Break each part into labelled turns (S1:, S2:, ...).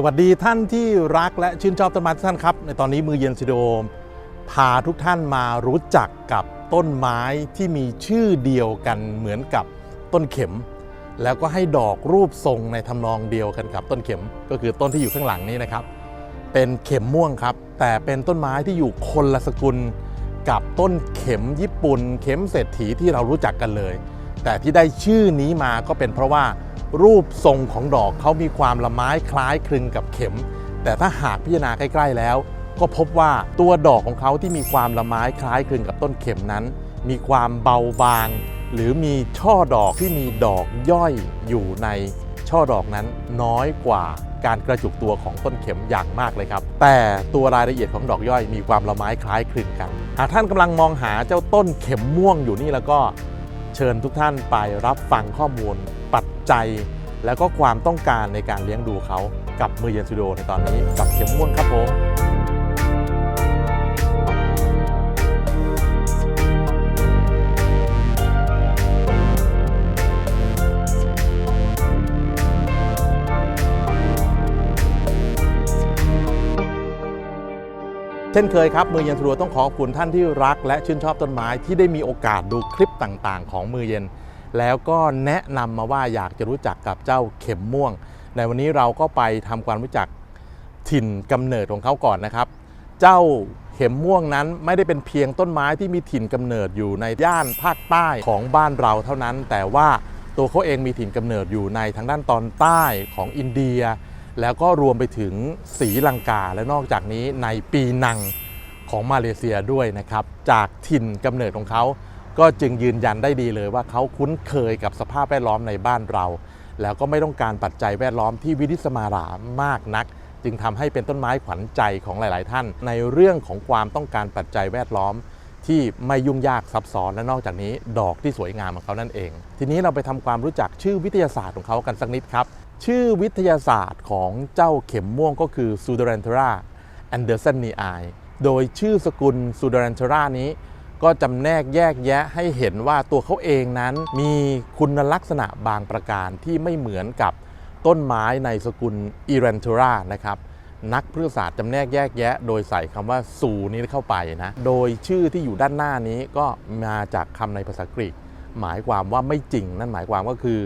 S1: สวัสดีท่านที่รักและชื่นชอบต้นไม้ทุกท่านครับ ในตอนนี้มือเย็นซิโดม พาทุกท่านมารู้จักกับต้นไม้ที่มีชื่อเดียวกันเหมือนกับต้นเข็ม แล้วก็ให้ดอกรูปทรงในทำนองเดียวกันกับต้นเข็ม ก็คือต้นที่อยู่ข้างหลังนี้นะครับ เป็นเข็มม่วงครับ แต่เป็นต้นไม้ที่อยู่คนละสกุล กับต้นเข็มญี่ปุ่น เข็มเศรษฐีที่เรารู้จักกันเลย แต่ที่ได้ชื่อนี้มาก็เป็นเพราะว่า รูปทรงของดอกเขามีความละไม้คล้ายคลึงกับเข็ม แต่ถ้าหากพิจารณาใกล้ ๆ แล้ว ก็พบว่าตัวดอกของเขาที่มีความละไม้คล้ายคลึงกับต้นเข็มนั้น มีความเบาบาง หรือมีช่อดอกที่มีดอกย่อยอยู่ในช่อดอกนั้นน้อยกว่าการกระจุกตัวของต้นเข็มอย่างมากเลยครับ แต่ตัวรายละเอียดของดอกย่อยมีความละไม้คล้ายคลึงกันหากท่านกำลังมองหาเจ้าต้นเข็มม่วงอยู่นี่แล้วก็เชิญทุกท่านไปรับฟังข้อมูล ปัจจัย แล้วก็ความต้องการในการเลี้ยงดูเขากับมือเย็นสตูดิโอในตอนนี้กับเข็มม่วงครับผมเช่นเคยครับ มือเย็นสะดวกต้องขอขอบคุณท่านที่รักและชื่นชอบต้นไม้ที่ได้มีโอกาสดูคลิปต่างๆ ของมือเย็น แล้วก็แนะนำมาว่าอยากจะรู้จักกับเจ้าเข็มม่วง ในวันนี้เราก็ไปทำความรู้จักถิ่นกำเนิดของเขาก่อนนะครับ เจ้าเข็มม่วงนั้นไม่ได้เป็นเพียงต้นไม้ที่มีถิ่นกำเนิดอยู่ในย่านภาคใต้ของบ้านเราเท่านั้น แต่ว่าตัวเขาเองมีถิ่นกำเนิดอยู่ในทางด้านตอนใต้ของอินเดีย แล้วก็รวมไปถึงศรีลังกาและนอกจากนี้ในปีนังของมาเลเซียด้วยนะครับ จากถิ่นกำเนิดของเขา ก็จึงยืนยันได้ดีเลยว่าเขาคุ้นเคยกับสภาพแวดล้อมในบ้านเรา แล้วก็ไม่ต้องการปัจจัยแวดล้อมที่วินิสมารามากนัก จึงทำให้เป็นต้นไม้ขวัญใจของหลาย ๆ ท่าน ในเรื่องของความต้องการปัจจัยแวดล้อมที่ไม่ยุ่งยากซับซ้อนและนอกจากนี้ ดอกที่สวยงามของเขานั่นเอง ทีนี้เราไปทำความรู้จักชื่อวิทยาศาสตร์ของเขากันสักนิดครับ ชื่อวิทยาศาสตร์ของเจ้าเข็มม่วงก็คือ s u d e r a n t e r a andersonii โดยชื่อสกุล s u d e r a n t e r a นี้ ก็จำแนกแยกแยะให้เห็นว่าตัวเขาเองนั้นมีคุณลักษณะบางประการที่ไม่เหมือนกับต้นไม้ในสกุล e r a n t e r a นะครับนักพฤกษศาสตร์จำแนกแยกแยะ โดยใส่คำว่าซูนี้เข้าไปนะ โดยชื่อที่อยู่ด้านหน้านี้ก็มาจากคำในภาษากรีก หมายความว่าไม่จริง นั่นหมายความก็คือ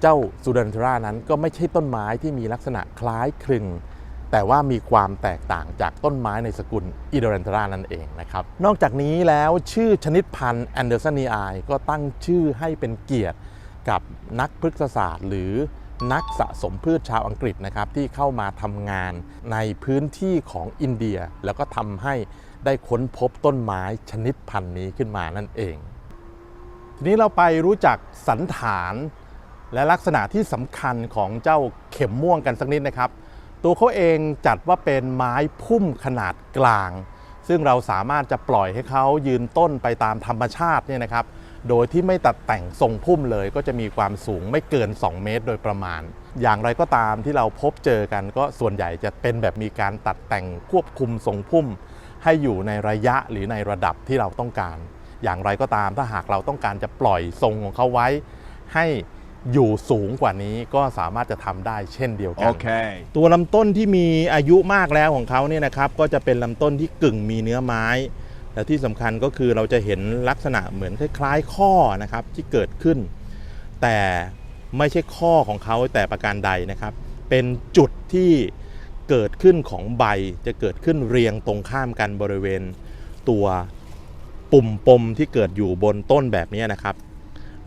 S1: เจ้าซูดันทรานั้นก็ไม่ใช่ต้นไม้ที่มีลักษณะคล้ายคลึง แต่ว่ามีความแตกต่างจากต้นไม้ในสกุลอิโดเรนทรานั่นเองนะครับ นอกจากนี้แล้วชื่อชนิดพันธุ์แอนเดอร์สันนีไอก็ตั้งชื่อให้เป็นเกียรติกับนักพฤกษศาสตร์ หรือนักสะสมพืชชาวอังกฤษนะครับที่เข้ามาทำงานในพื้นที่ของอินเดีย แล้วก็ทำให้ได้ค้นพบต้นไม้ชนิดพันธุ์นี้ขึ้นมานั่นเอง ทีนี้เราไปรู้จักสันฐานและลักษณะที่สำคัญของเจ้าเข็มม่วงกันสักนิดนะครับ ตัวเขาเองจัดว่าเป็นไม้พุ่มขนาดกลาง ซึ่งเราสามารถจะปล่อยให้เขายืนต้นไปตามธรรมชาติเนี่ยนะครับ โดยที่ไม่ตัดแต่งทรงพุ่มเลยก็จะมีความสูงไม่เกิน 2 เมตรโดยประมาณ อย่างไรก็ตามที่เราพบเจอกันก็ส่วนใหญ่จะเป็นแบบมีการตัดแต่งควบคุมทรงพุ่ม ให้อยู่ในระยะหรือในระดับที่เราต้องการ อย่างไรก็ตามถ้าหากเราต้องการจะปล่อยทรงของเขาไว้ ให้ อยู่สูงกว่านี้ก็สามารถจะทำได้เช่นเดียวกัน
S2: Okay.
S1: ตัวลำต้นที่มีอายุมากแล้วของเขาเนี่ยนะครับก็จะเป็นลำต้นที่กึ่งมีเนื้อไม้ และที่สำคัญก็คือเราจะเห็นลักษณะเหมือนคล้ายๆ ข้อนะครับที่เกิดขึ้น แต่ไม่ใช่ข้อของเขาแต่ประการใดนะครับ เป็นจุดที่เกิดขึ้นของใบจะเกิดขึ้นเรียงตรงข้ามกันบริเวณ ตัวปุ่มปมที่เกิดอยู่บนต้นแบบนี้นะครับ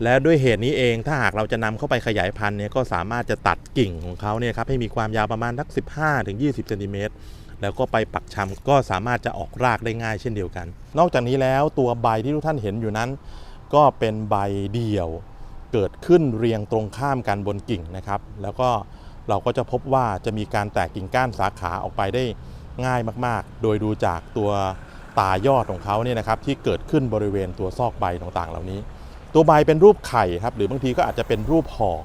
S1: และด้วยเหตุนี้เองถ้าหากเราจะนำเข้าไปขยายพันธุ์เนี่ยก็สามารถจะตัดกิ่งของเขาเนี่ยครับให้มีความยาวประมาณทัก 15ถึง20เซนติเมตรแล้วก็ไปปักชำก็สามารถจะออกรากได้ง่ายเช่นเดียวกัน นอกจากนี้แล้วตัวใบที่ทุกท่านเห็นอยู่นั้น ก็เป็นใบเดี่ยวเกิดขึ้นเรียงตรงข้ามกันบนกิ่งนะครับ แล้วก็เราก็จะพบว่าจะมีการแตกกิ่งก้านสาขาออกไปได้ง่ายมาก ๆ โดยดูจากตัวตายอดของเขาเนี่ยนะครับที่เกิดขึ้นบริเวณตัวซอกใบต่างๆ เหล่านี้ ตัวใบเป็นรูปไข่ครับหรือบางทีก็อาจจะเป็นรูปหอก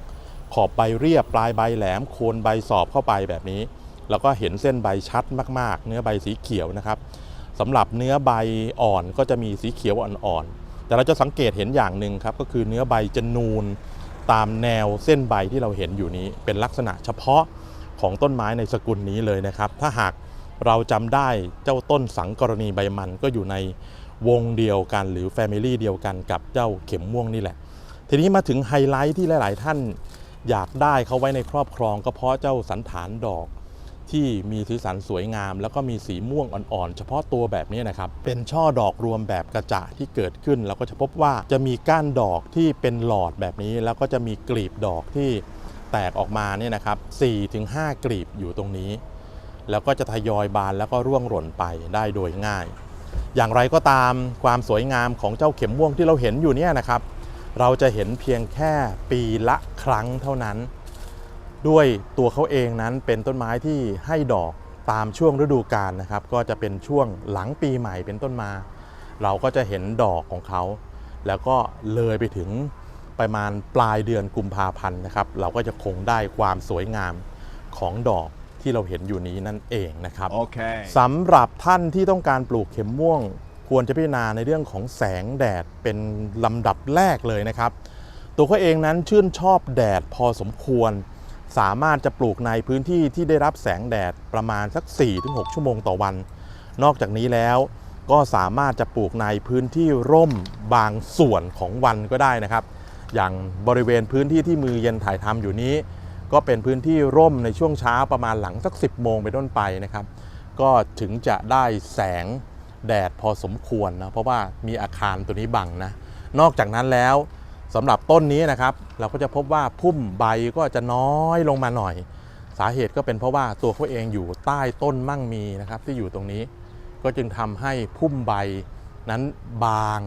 S1: ขอบใบเรียบปลายใบแหลมโคนใบสอบเข้าไปแบบนี้ แล้วก็เห็นเส้นใบชัดมาก ๆ เนื้อใบสีเขียวนะครับสำหรับเนื้อใบอ่อนก็จะมีสีเขียวอ่อนๆแต่เราจะสังเกตเห็นอย่างหนึ่งครับก็คือเนื้อใบจะนูนตามแนวเส้นใบที่เราเห็นอยู่นี้ เป็นลักษณะเฉพาะของต้นไม้ในสกุลนี้เลยนะครับ ถ้าหากเราจำได้เจ้าต้นสังกรณีใบมันก็อยู่ใน วงเดียวกันหรือแฟมิลี่เดียวกันกับเจ้าเข็มม่วงนี่แหละ ทีนี้มาถึงไฮไลท์ที่หลาย ๆ ท่านอยากได้เขาไว้ในครอบครอง ก็เพราะเจ้าสันฐานดอกที่มีสีสันสวยงาม แล้วก็มีสีม่วงอ่อนๆ เฉพาะตัวแบบนี้นะครับ เป็นช่อดอกรวมแบบกระจะที่เกิดขึ้น เราก็จะพบว่าจะมีก้านดอกที่เป็นหลอดแบบนี้ แล้วก็จะมีกลีบดอกที่แตกออกมาเนี่ยนะครับ4-5 กลีบอยู่ตรงนี้ แล้วก็จะทยอยบานแล้วก็ร่วงหล่นไปได้โดยง่าย อย่างไรก็ตามความสวยงามของเจ้าเข็มม่วงที่เราเห็นอยู่เนี่ยนะครับ เราจะเห็นเพียงแค่ปีละครั้งเท่านั้น ด้วยตัวเขาเองนั้นเป็นต้นไม้ที่ให้ดอกตามช่วงฤดูกาลนะครับ ก็จะเป็นช่วงหลังปีใหม่เป็นต้นมา เราก็จะเห็นดอกของเขา แล้วก็เลยไปถึงประมาณปลายเดือนกุมภาพันธ์นะครับ เราก็จะคงได้ความสวยงามของดอก ที่เราเห็นอยู่นี้นั่นเองนะครับ
S2: Okay.
S1: สำหรับท่านที่ต้องการปลูกเข็มม่วง ควรจะพิจารณาในเรื่องของแสงแดดเป็นลำดับแรกเลยนะครับ ตัวเขาเองนั้นชื่นชอบแดดพอสมควร สามารถจะปลูกในพื้นที่ที่ได้รับแสงแดดประมาณสัก 4-6 ชั่วโมงต่อวัน นอกจากนี้แล้วก็สามารถจะปลูกในพื้นที่ร่มบางส่วนของวันก็ได้นะครับ อย่างบริเวณพื้นที่ที่มือเย็นถ่ายทำอยู่นี้ ก็เป็นพื้นที่ร่มในช่วงเช้าประมาณหลังสัก 10 โมงไปนต้นไปนะครับ ก็ถึงจะได้แสงแดดพอสมควรนะเพราะว่ามีอาคารตัวนี้บังนะ นอกจากนั้นแล้วสำหรับต้นนี้นะครับ เราก็จะพบว่าพุ่มใบก็จะน้อยลงมาหน่อย สาเหตุก็เป็นเพราะว่าตัวเขาเองอยู่ใต้ต้นมั่งมีนะครับที่อยู่ตรงนี้ ก็จึงทำให้พุ่มใบนั้นบาง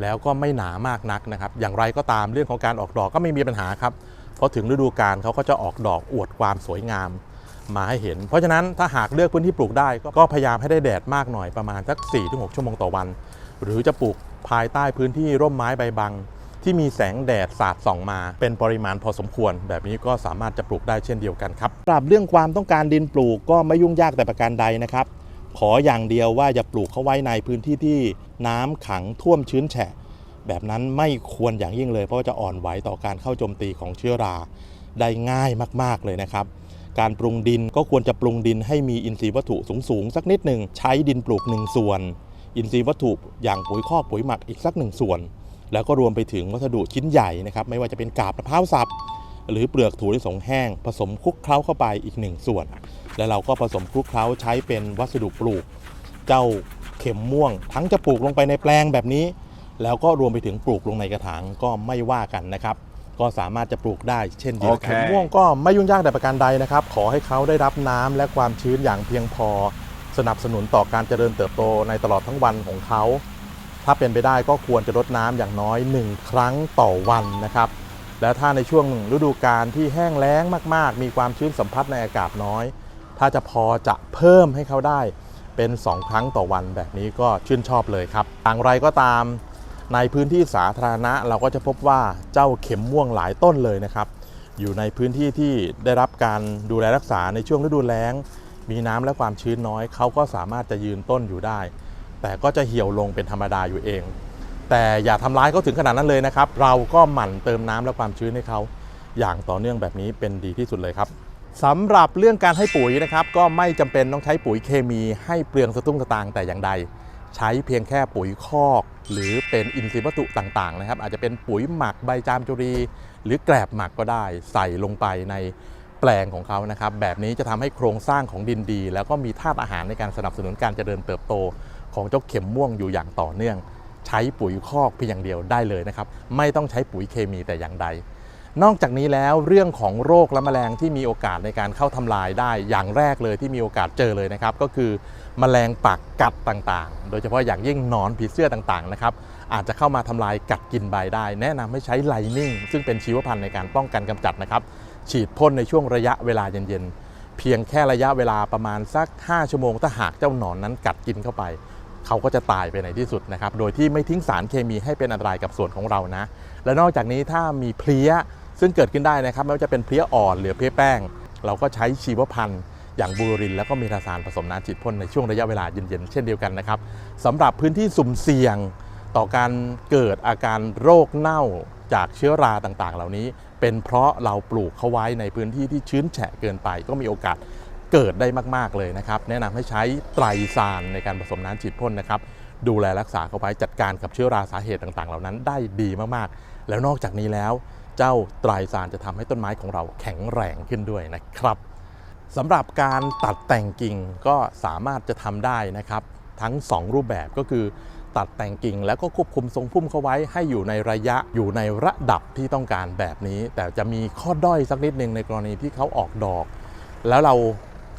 S1: แล้วก็ไม่หนามากนักนะครับ อย่างไรก็ตามเรื่องของการออกดอกก็ไม่มีปัญหาครับ พราะถึงฤดูกาลเขาก็จะออกดอกอวดความสวยงามมาให้เห็น เพราะฉะนั้นถ้าหากเลือกพื้นที่ปลูกได้ก็พยายามให้ได้แดดมากหน่อยประมาณสัก 4-6 ชั่วโมงต่อวัน หรือจะปลูกภายใต้พื้นที่ร่มไม้ใบบัง ที่มีแสงแดดสาดส่องมา เป็นปริมาณพอสมควร แบบนี้ก็สามารถจะปลูกได้เช่นเดียวกันครับสำหรับเรื่องความต้องการดินปลูกก็ไม่ยุ่งยากแต่ประการใดนะครับ ขออย่างเดียวว่าอย่าปลูกเขาไว้ในพื้นที่ที่น้ำขังท่วมชื้นแฉะ แบบนั้นไม่ควรอย่างยิ่งเลย เพราะว่าจะอ่อนไหวต่อการเข้าโจมตีของเชื้อราได้ง่ายมาก ๆ เลยนะครับ การปรุงดินก็ควรจะปรุงดินให้มีอินทรีย์วัตถุสูง ๆ สักนิดหนึ่งใช้ดินปลูก 1 ส่วน อินทรีย์วัตถุอย่างปุ๋ยคอกปุ๋ยหมักอีกสักหนึ่งส่วน แล้วก็รวมไปถึงวัสดุชิ้นใหญ่นะครับไม่ว่าจะเป็นกาบมะพร้าวสับหรือเปลือกถั่วลิสงแห้ง ผสมคลุกเคล้าเข้าไปอีกหนึ่งส่วน แล้วเราก็ผสมคลุกเคล้าใช้เป็นวัสดุปลูก เจ้าเข็มม่วง ทั้งจะปลูกลงไปในแปลงแบบนี้ แล้วก็รวมไปถึงปลูกลงในกระถางก็ไม่ว่ากันนะครับ ก็สามารถจะปลูกได้เช่นเดียวกัน
S2: โอเค
S1: ม่วงก็ไม่ยุ่งยากแต่ประการใดนะครับ ขอให้เขาได้รับน้ำและความชื้นอย่างเพียงพอ สนับสนุนต่อการเจริญเติบโตในตลอดทั้งวันของเขา ถ้าเป็นไปได้ก็ควรจะรดน้ำอย่างน้อย 1 ครั้งต่อวันนะครับ และถ้าในช่วงฤดูกาลที่แห้งแล้งมาก ๆ มีความชื้นสัมผัสในอากาศน้อย ถ้าจะพอจะเพิ่มให้เขาได้เป็น 2 ครั้งต่อวันแบบนี้ก็ชื่นชอบเลยครับอย่างไรก็ตาม ในพื้นที่สาธารณะเราก็จะพบว่าเจ้าเข็มม่วงหลายต้นเลยนะครับ อยู่ในพื้นที่ที่ได้รับการดูแลรักษาในช่วงฤดูแล้ง มีน้ำและความชื้นน้อย เขาก็สามารถจะยืนต้นอยู่ได้ แต่ก็จะเหี่ยวลงเป็นธรรมดาอยู่เอง แต่อย่าทำร้ายเขาถึงขนาดนั้นเลยนะครับ เราก็หมั่นเติมน้ำและความชื้นให้เขาอย่างต่อเนื่องแบบนี้เป็นดีที่สุดเลยครับสำหรับเรื่องการให้ปุ๋ยนะครับ ก็ไม่จำเป็นต้องใช้ปุ๋ยเคมีให้เปลืองสตุ้งสตางค์แต่อย่างใด ใช้เพียงแค่ปุ๋ยคอก หรือเป็นอินทรีย์วัตถุต่างๆนะครับ อาจจะเป็นปุ๋ยหมักใบจามจุรี หรือแกลบหมักก็ได้ ใส่ลงไปในแปลงของเขานะครับ แบบนี้จะทำให้โครงสร้างของดินดี แล้วก็มีธาตุอาหารในการสนับสนุนการเจริญเติบโต ของเจ้าเข็มม่วงอยู่อย่างต่อเนื่อง ใช้ปุ๋ยคอกเพียงอย่างเดียวได้เลยนะครับ ไม่ต้องใช้ปุ๋ยเคมีแต่อย่างใด นอกจากนี้แล้วเรื่องของโรคและแมลงที่มีโอกาสในการเข้าทำลายได้อย่างแรกเลยที่มีโอกาสเจอเลยนะครับ ก็คือแมลงปักกัดต่างๆ โดยเฉพาะอย่างยิ่งหนอนผีเสื้อต่างๆนะครับอาจจะเข้ามาทำลายกัดกินใบได้ แนะนำให้ใช้ไลนิ่งซึ่งเป็นชีวพันธุ์ในการป้องกันกำจัดนะครับ ฉีดพ่นในช่วงระยะเวลาเย็นๆ เพียงแค่ระยะเวลาประมาณสัก 5 ชั่วโมง ถ้าหากเจ้าหนอนนั้นกัดกินเข้าไป เขาก็จะตายไปในที่สุดนะครับ โดยที่ไม่ทิ้งสารเคมีให้เป็นอันตรายกับส่วนของเรานะ และนอกจากนี้ถ้ามีเพลี้ย ซึ่งเกิดขึ้นได้นะครับไม่ว่าจะเป็นเพลี้ยอ่อนหรือเพลี้ยแป้ง เราก็ใช้ชีวพันธุ์อย่างบูริน แล้วก็เมทาซานผสมน้ำฉีดพ่นในช่วงระยะเวลาเย็นๆเช่นเดียวกันนะครับสำหรับพื้นที่สุ่มเสี่ยงต่อการเกิดอาการโรคเน่าจากเชื้อราต่างๆ เหล่านี้ เป็นเพราะเราปลูกเขาไว้ในพื้นที่ที่ชื้นแฉะเกินไป ก็มีโอกาสเกิดได้มากๆเลยนะครับแนะนำให้ใช้ไตรซานในการผสมน้ำฉีดพ่นนะครับดูแลรักษาเขาไว้จัดการกับเชื้อราสาเหตุต่างๆ เหล่านั้นได้ดีมากๆ แล้วนอกจากนี้แล้ว เจ้าไตรซานจะทำให้ต้นไม้ของเราแข็งแรงขึ้นด้วยนะครับสำหรับการตัดแต่งกิ่งก็สามารถจะทำได้นะครับ ทั้ง 2 รูปแบบก็คือ ตัดแต่งกิ่งแล้วก็ควบคุมทรงพุ่มเขาไว้ให้อยู่ในระยะอยู่ในระดับที่ต้องการแบบนี้ แต่จะมีข้อด้อยสักนิดหนึ่งในกรณีที่เขาออกดอก แล้วเรา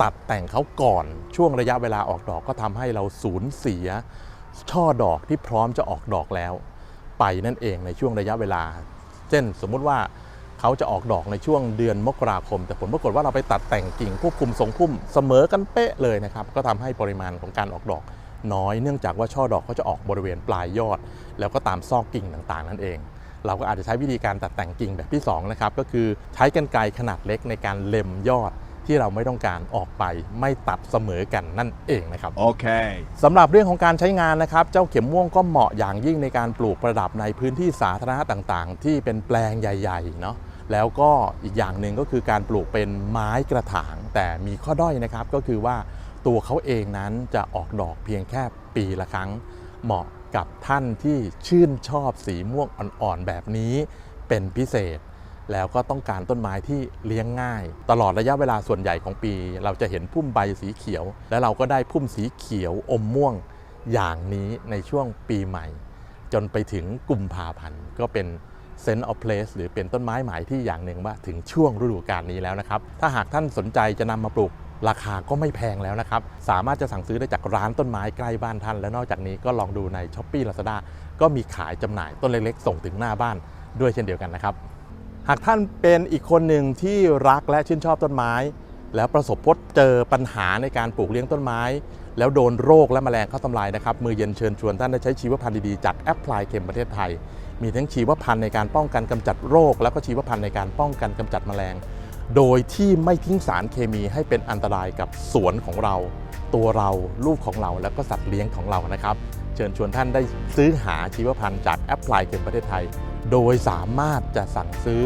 S1: ตัดแต่งเขาก่อนช่วงระยะเวลาออกดอกก็ทำให้เราสูญเสียช่อดอกที่พร้อมจะออกดอกแล้ว ไปนั่นเองในช่วงระยะเวลา เช่น สมมุติว่าเขาจะออกดอกในช่วงเดือนมกราคม แต่ผลปรากฏว่าเราไปตัดแต่งกิ่งควบคุมทรงพุ่มเสมอกันเป๊ะเลยนะครับ ก็ทำให้ปริมาณของการออกดอกน้อย เนื่องจากว่าช่อดอกเขาจะออกบริเวณปลายยอด แล้วก็ตามซอกกิ่งต่างๆ นั่นเอง เราก็อาจจะใช้วิธีการตัดแต่งกิ่งแบบที่2นะครับก็คือใช้กรรไกรขนาดเล็กในการเล็มยอด ที่เราไม่ต้องการออกไปไม่ตัดเสมอกันนั่นเองนะครับ
S2: Okay.
S1: สำหรับเรื่องของการใช้งานนะครับ เจ้าเข็มม่วงก็เหมาะอย่างยิ่งในการปลูกประดับในพื้นที่สาธารณะต่างๆ ที่เป็นแปลงใหญ่ๆเนาะแล้วก็อีกอย่างหนึ่งก็คือการปลูกเป็นไม้กระถาง แต่มีข้อด้อยนะครับก็คือว่าตัวเขาเองนั้นจะออกดอกเพียงแค่ปีละครั้ง เหมาะกับท่านที่ชื่นชอบสีม่วงอ่อนๆแบบนี้เป็นพิเศษ แล้วก็ต้องการต้นไม้ที่เลี้ยงง่าย ตลอดระยะเวลาส่วนใหญ่ของปี เราจะเห็นพุ่มใบสีเขียว และเราก็ได้พุ่มสีเขียวอมม่วงอย่างนี้ในช่วงปีใหม่ จนไปถึงกุมภาพันธ์ก็เป็น sense of place หรือเป็นต้นไม้หมายที่อย่างหนึ่งว่าถึงช่วงฤดูกาลนี้แล้วนะครับ ถ้าหากท่านสนใจจะนำมาปลูกราคาก็ไม่แพงแล้วนะครับ สามารถจะสั่งซื้อได้จากร้านต้นไม้ใกล้บ้านท่าน และนอกจากนี้ก็ลองดูใน s h อ p e e Lazada ก็มีขายจำหน่ายต้นเล็กๆ ส่งถึงหน้าบ้านด้วยเช่นเดียวกันนะครับ หากท่านเป็นอีกคนหนึ่งที่รักและชื่นชอบต้นไม้ แล้วประสบพบเจอปัญหาในการปลูกเลี้ยงต้นไม้ แล้วโดนโรคและแมลงเข้าทำลายนะครับ มือเย็นเชิญชวนท่านได้ใช้ชีวพันธุ์ดีๆจากแอปพลายเข็มประเทศไทย มีทั้งชีวพันธุ์ในการป้องกันกำจัดโรค แล้วก็ชีวพันธุ์ในการป้องกันกำจัดแมลง โดยที่ไม่ทิ้งสารเคมีให้เป็นอันตรายกับสวนของเรา ตัวเราลูกของเราแล้วก็สัตว์เลี้ยงของเรานะครับ เชิญชวนท่านได้ซื้อหาชีวพันธุ์จากแอปพลายเข็มประเทศไทย โดยสามารถจะสั่งซื้อ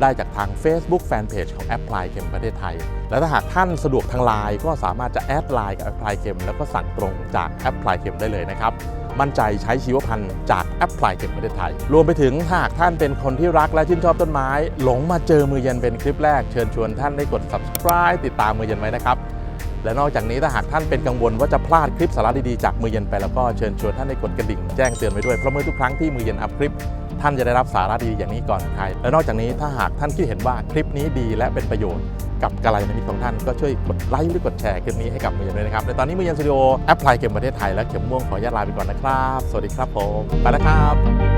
S1: ได้จากทาง Facebook Fanpage ของแอปพลายเข็มประเทศไทย และถ้าหากท่านสะดวกทางไลน์ก็สามารถจะแอดไลน์กับแอปพลายเข็มแล้วก็สั่งตรงจากแอปพลายเข็มได้เลยนะครับ มั่นใจใช้ชีวพันธุ์จากแอปพลายเข็มประเทศไทย รวมไปถึงหากท่านเป็นคนที่รักและชื่นชอบต้นไม้ หลงมาเจอมือเย็นเป็นคลิปแรก เชิญชวนท่านได้กด subscribe ติดตามมือเย็นไว้นะครับ และนอกจากนี้ถ้าหากท่านเป็นกังวลว่าจะพลาดคลิปสาระดีๆจากมือเย็นไปแล้วก็เชิญชวนท่านได้กดกระดิ่งแจ้งเตือนไว้ด้วยเพราะเมื่อทุกครั้งที่มือเย็นอัพคลิป ท่านจะได้รับสาระดีๆอย่างนี้ก่อนใคร และนอกจากนี้ถ้าหากท่านคิดเห็นว่าคลิปนี้ดีและเป็นประโยชน์กับกาลยานมิตรของท่านก็ช่วยกดไลค์หรือกดแชร์คลิปนี้ให้กับมือเย็นด้วยนะครับในตอนนี้มือเย็นสตูดิโอแอปพลายเกมประเทศไทยและเข็มม่วงขออนุญาตลาไปก่อนนะครับ สวัสดีครับผม ไปแล้วครับ